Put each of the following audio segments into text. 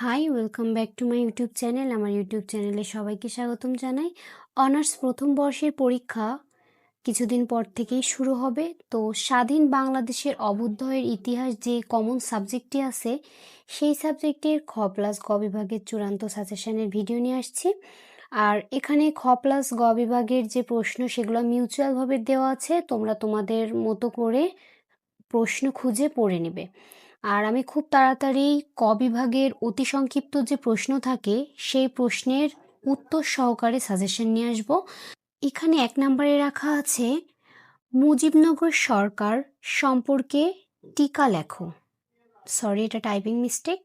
Hi welcome back to my YouTube channel আমার YouTube চ্যানেলে সবাইকে স্বাগতম জানাই। অনার্স প্রথম বর্ষের পরীক্ষা কিছুদিন পর থেকেই শুরু হবে। তো স্বাধীন বাংলাদেশের অবুদ্ধয়ের ইতিহাস যে কমন সাবজেক্টটি আছে, সেই সাবজেক্টের খ প্লাস গ বিভাগের চূড়ান্ত সাজেশনের ভিডিও নিয়ে আসছি। আর এখানে খ প্লাস গ বিভাগের যে প্রশ্ন, সেগুলো মিউচুয়ালভাবে দেওয়া আছে। তোমরা তোমাদের মতো করে প্রশ্ন খুঁজে পড়ে নেবে। আর আমি খুব তাড়াতাড়ি ক বিভাগের অতি সংক্ষিপ্ত যে প্রশ্ন থাকে, সেই প্রশ্নের উত্তর সহকারে সাজেশন নিয়ে আসব। এখানে এক নম্বরে রাখা আছে, মুজিবনগর সরকার সম্পর্কে টিকা লেখো। সরি এটা টাইপিং মিস্টেক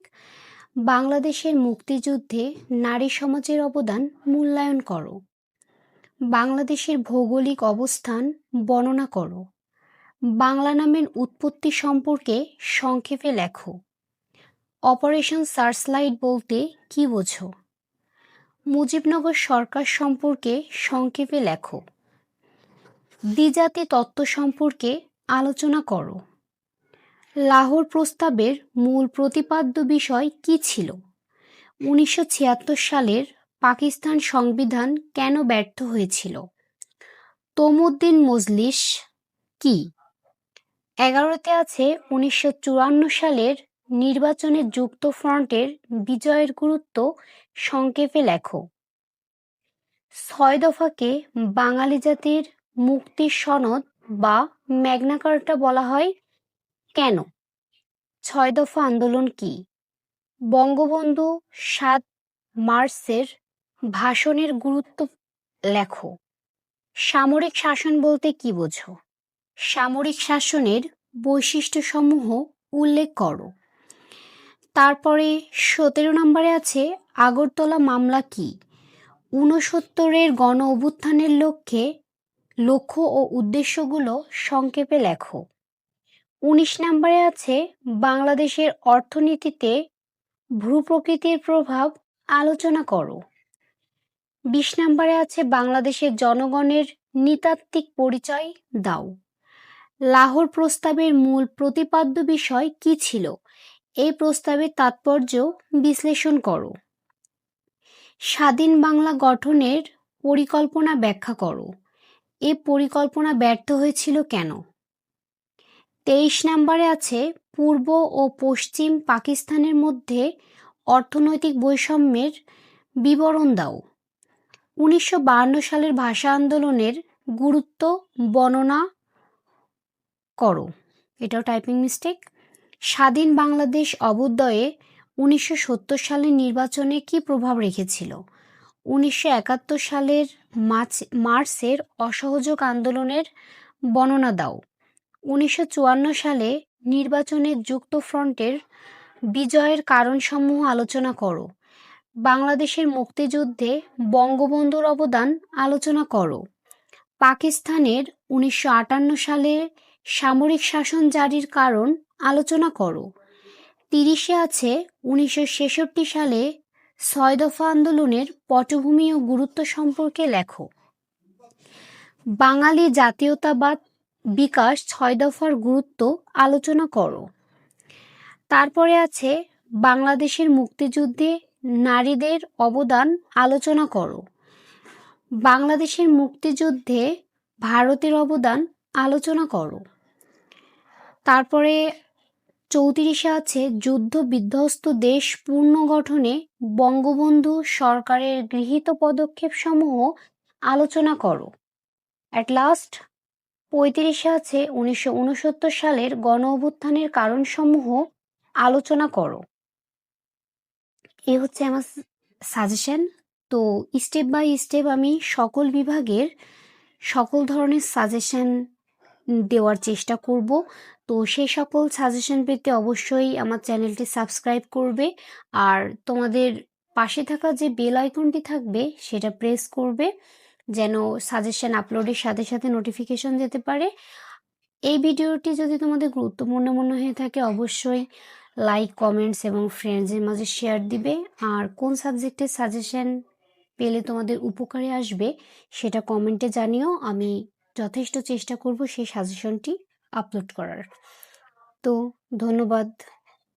বাংলাদেশের মুক্তিযুদ্ধে নারী সমাজের অবদান মূল্যায়ন করো। বাংলাদেশের ভৌগোলিক অবস্থান বর্ণনা করো। বাংলা নামের উৎপত্তি সম্পর্কে সংক্ষেপে লেখো। অপারেশন সার্চলাইট বলতে কি বোঝো? মুজিবনগর সরকার সম্পর্কে সংক্ষেপে লেখো। দ্বিজাতি তত্ত্ব সম্পর্কে আলোচনা করো। লাহোর প্রস্তাবের মূল প্রতিপাদ্য বিষয় কি ছিল? উনিশশো ছিয়াত্তর সালের পাকিস্তান সংবিধান কেন ব্যর্থ হয়েছিল? তমুদ্দিন মজলিস কি? এগারোতে আছে উনিশশো চুয়ান্ন সালের নির্বাচনে যুক্ত ফ্রন্টের বিজয়ের গুরুত্ব সংক্ষেপে লেখো। ছয় দফাকে বাঙালি জাতির মুক্তির সনদ বা ম্যাগনা কার্টা বলা হয় কেন? ছয় দফা আন্দোলন কি? বঙ্গবন্ধু সাত মার্চের ভাষণের গুরুত্ব লেখো। সামরিক শাসন বলতে কি বোঝো? সামরিক শাসনের বৈশিষ্ট্যসমূহ উল্লেখ করো। তারপরে সতেরো নম্বরে আছে, আগরতলা মামলা কি? ঊনসত্তরের গণ অভ্যুত্থানের লক্ষ্যে লক্ষ্য ও উদ্দেশ্যগুলো সংক্ষেপে লেখো। উনিশ নম্বরে আছে, বাংলাদেশের অর্থনীতিতে ভূপ্রকৃতির প্রভাব আলোচনা করো। বিশ নম্বরে আছে, বাংলাদেশের জনগণের নৃতাত্ত্বিক পরিচয় দাও। লাহোর প্রস্তাবের মূল প্রতিপাদ্য বিষয় কি ছিল? এই প্রস্তাবের তাৎপর্য বিশ্লেষণ করো। স্বাধীন বাংলা গঠনের পরিকল্পনা ব্যাখ্যা করো। এ পরিকল্পনা ব্যর্থ হয়েছিল কেন? তেইশ নম্বরে আছে, পূর্ব ও পশ্চিম পাকিস্তানের মধ্যে অর্থনৈতিক বৈষম্যের বিবরণ দাও। উনিশশো সালের ভাষা আন্দোলনের গুরুত্ব, বর্ণনা করো। এটাও টাইপিং মিস্টেক স্বাধীন বাংলাদেশ অবুদয়ে উনিশশো সালের নির্বাচনে কি প্রভাব রেখেছিল? উনিশশো একাত্তর সালের মার্চ মার্চের অসহযোগ আন্দোলনের বর্ণনা দাও। উনিশশো চুয়ান্ন সালে নির্বাচনে যুক্ত ফ্রন্টের বিজয়ের কারণসমূহ আলোচনা করো। বাংলাদেশের মুক্তিযুদ্ধে বঙ্গবন্ধুর অবদান আলোচনা করো। পাকিস্তানের উনিশশো আটান্ন সালে সামরিক শাসন জারির কারণ আলোচনা করো। তিরিশে আছে উনিশশো ছেষট্টি সালে ছয় দফা আন্দোলনের পটভূমি ও গুরুত্ব সম্পর্কে লেখো। বাঙালি জাতীয়তাবাদ বিকাশ ছয় দফার গুরুত্ব আলোচনা করো। তারপরে আছে বাংলাদেশের মুক্তিযুদ্ধে নারীদের অবদান আলোচনা করো। বাংলাদেশের মুক্তিযুদ্ধে ভারতের অবদান আলোচনা করো। তারপরে চৌত্রিশে আছে যুদ্ধ বিধ্বস্ত দেশ পুনর্গঠনে বঙ্গবন্ধু সরকারের গৃহীত পদক্ষেপসমূহ আলোচনা করো। অ্যাট লাস্ট পঁয়ত্রিশে আছে উনিশশো উনসত্তর সালের গণ অভ্যুত্থানের কারণসমূহ আলোচনা করো। এ হচ্ছে আমার সাজেশন তো স্টেপ বাই স্টেপ আমি সকল বিভাগের সকল ধরনের সাজেশন দেওয়ার চেষ্টা করব। তো সেই সকল সাজেশন পেতে অবশ্যই আমার চ্যানেলটি সাবস্ক্রাইব করবে। আর তোমাদের পাশে থাকা যে বেল আইকনটি থাকবে, সেটা প্রেস করবে, যেন সাজেশন আপলোডের সাথে সাথে নোটিফিকেশন যেতে পারে। এই ভিডিওটি যদি তোমাদের গুরুত্বপূর্ণ মনে হয়ে থাকে, অবশ্যই লাইক কমেন্টস এবং ফ্রেন্ডসের মাঝে শেয়ার দিবে। আর কোন সাবজেক্টের সাজেশন পেলে তোমাদের উপকারে আসবে, সেটা কমেন্টে জানিও। আমি যথেষ্ট চেষ্টা করব সেই সাজেশনটি আপলোড করার। তো ধন্যবাদ